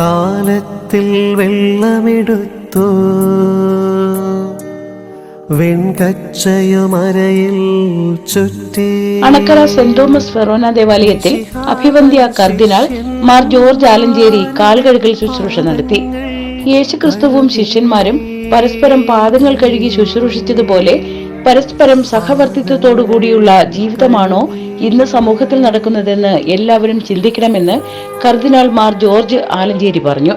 താലത്തിൽ വെള്ളമെടുത്തു. Anakkara saint Thomas Forane ദേവാലയത്തിൽ അഭിവന്ധ്യ കർദിനാൾ മാർ ജോർജ് ആലഞ്ചേരി കാൽകഴുകൽ ശുശ്രൂഷ നടത്തി. യേശുക്രിസ്തുവും ശിഷ്യന്മാരും പരസ്പരം പാദങ്ങൾ കഴുകി ശുശ്രൂഷിച്ചതുപോലെ പരസ്പരം സഹവർത്തിത്വത്തോടുകൂടിയുള്ള ജീവിതമാണോ ഇന്ന് സമൂഹത്തിൽ നടക്കുന്നതെന്ന് എല്ലാവരും ചിന്തിക്കണമെന്ന് കർദിനാൾ മാർ ജോർജ് ആലഞ്ചേരി പറഞ്ഞു.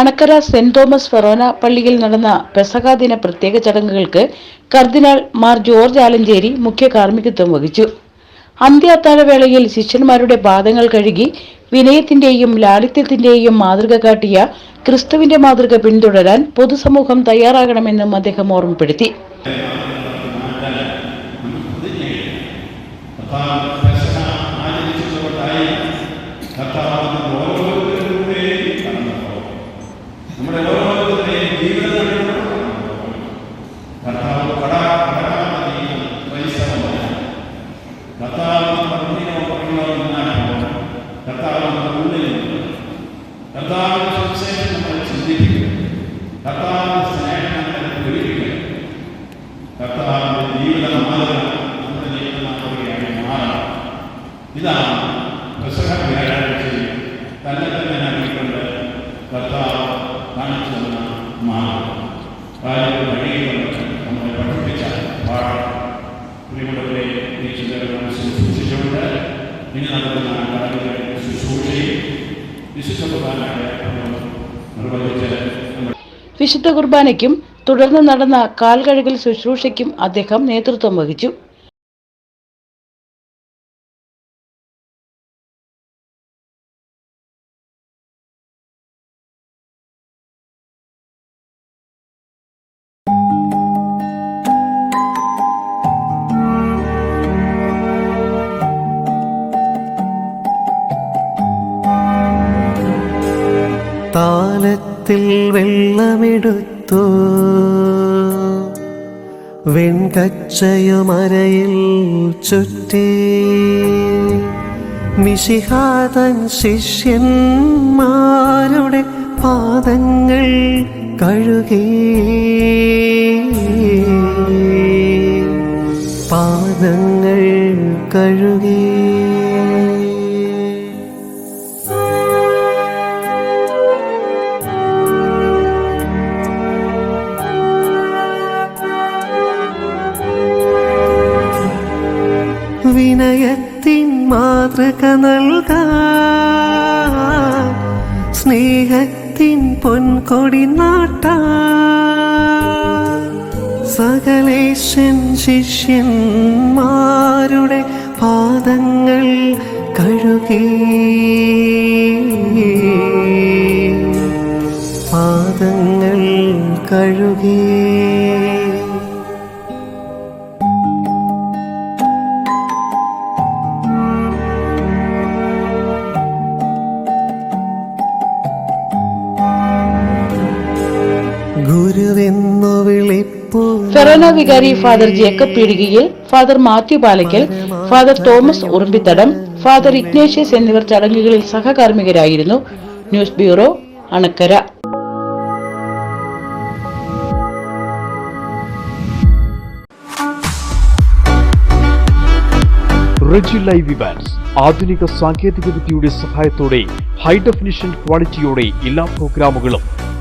അണക്കര സെന്റ് തോമസ് ഫെറോന പള്ളിയിൽ നടന്ന പെസകാദിന ദിന പ്രത്യേക ചടങ്ങുകൾക്ക് കർദിനാൾ മാർ ജോർജ് ആലഞ്ചേരി മുഖ്യ കാർമ്മികത്വം വഹിച്ചു. അന്ത്യ അത്താഴവേളയിൽ ശിഷ്യന്മാരുടെ പാദങ്ങൾ കഴുകി വിനയത്തിന്റെയും ലാളിത്യത്തിന്റെയും മാതൃക കാട്ടിയ ക്രിസ്തുവിന്റെ മാതൃക പിന്തുടരാൻ പൊതുസമൂഹം തയ്യാറാകണമെന്നും അദ്ദേഹം ഓർമ്മപ്പെടുത്തി. നമ്മുടെ ജീവിതം കർത്താവ് കടാ തന്നെ തന്നെ നമ്മളെ വിശുദ്ധ കുർബാനയ്ക്കും തുടർന്ന് നടന്ന കാൽകഴുകൽ ശുശ്രൂഷയ്ക്കും അദ്ദേഹം നേതൃത്വം വഹിച്ചു. താലത്തിൽ വെള്ളമെടുത്തു. വെൺകച്ചയുമരയിൽ ചുറ്റി. മിശിഹാതൻ ശിഷ്യന്മാരുടെ പാദങ്ങൾ കഴുകി. പാദങ്ങൾ കഴുകി. വിനയത്തിൻ മാതൃക നൽകാൻ സ്നേഹത്തിൻ പൊൻകൊടി നാട്ട. സകലേശൻ ശിഷ്യന്മാരുടെ പാദങ്ങൾ കഴുകി. പാദങ്ങൾ കഴുകി. ഫെറോന വികാരി father Jacob Peedikayil father Mathew Palackal father Thomas Urumbithadam father Ignatius എന്നിവർ ചടങ്ങുകളിൽ സഹകാർമ്മികരായിരുന്നു. News bureau Anakkara. Reji live Evans ആധുനിക സാങ്കേതികവിദ്യയുടെ സഹായത്തോടെ ഹൈ ഡെഫിനിഷൻ ക്വാളിറ്റിയോടെ എല്ലാ പ്രോഗ്രാമുകളും